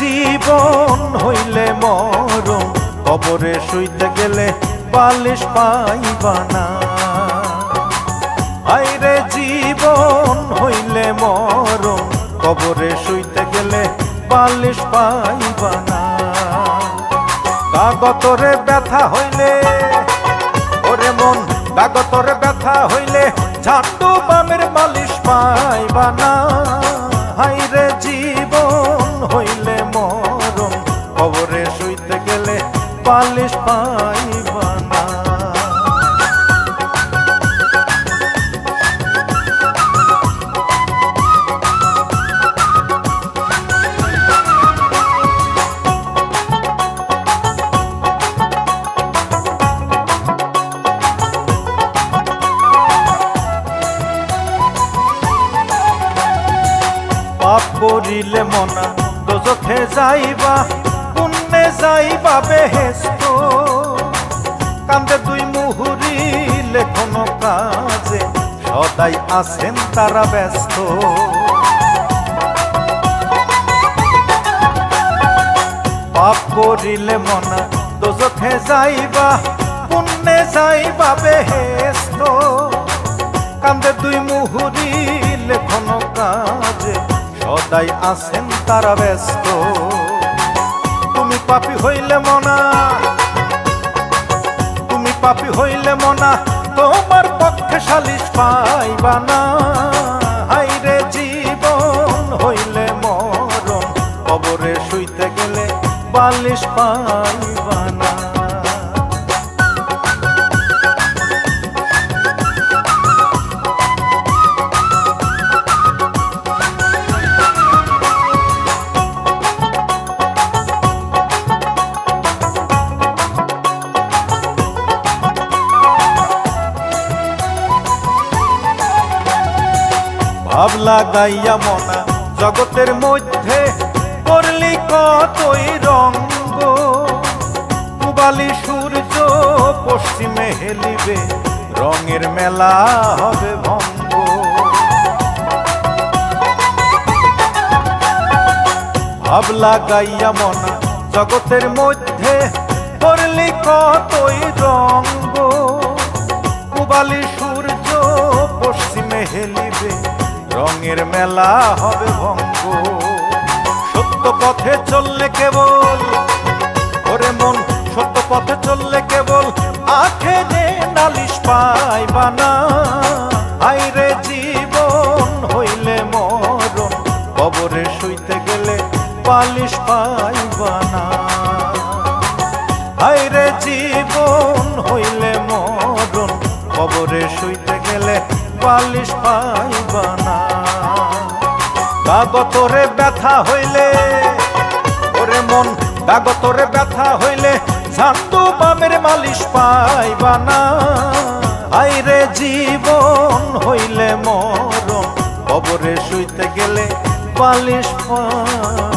জীবন হইলে মরণ, কবরে শুইতে গেলে বালিশ পাইবা না। আইরে জীবন হইলে মরণ, কবরে শুইতে গেলে বালিশ পাইবা না। কাগতরে ব্যথা হইলে, ওরে মন কাগতরে ব্যথা হইলে ঝান্ডু বামের মালিশ পাইবা না। হাইরে জীবন পালিশ পাইবা না পাপ করিলে মনা দোজখে যাইবা। যাইবা বেহেস্ত কান্দে দুই মুহুরি লেখন কাজে, সদাই আছেন তারা ব্যস্ত। পাপ করিলে মনা দোজখে যাইবা, পুণ্যে যাইবা বেহেস্ত। কান্দে দুই মুহুরি লেখন কাজে, সদাই আছেন তারা ব্যস্ত। পাপি হইলে মনা। তুমি পাপি হইলে মনা, তোমার পক্ষে সালিশ পাইবা না। হাইরে জীবন, হইলে মরণ, কবরে শুইতে গেলে বালিশ পাইবা না। ভাব লাগাইয়া মনা জগতের মধ্যে করলি কতই রঙ্গ। পুবালি সূর্য পশ্চিমে হেলিবে, রঙের মেলা হবে ভঙ্গ। ভাব লাগাইয়া মনা জগতের মধ্যে করলি কতই রঙ্গ। পুবালি সূর্য পশ্চিমে হেলিবে রঙের মেলা হবে ভঙ্গ। সত্য পথে চললে কেবল, ওরে মন, সত্য পথে চললে কেবল আখে যে নালিশ পাইবা না আইরে জীবন হইলে মরণ, কবরে শুইতে গেলে পালিশ পাইবা না হাইরে জীবন হইলে মরণ, কবরে শুইতে গেলে পালিশ পাইবা না কাগতরে ব্যথা হইলে, ওরে মন কাগতরে ব্যথা হইলে ঝান্ডু বামের মালিশ পাইবা না হাইরে জীবন হইলে মরণ, কবরে শুইতে গেলে পালিশ পাই।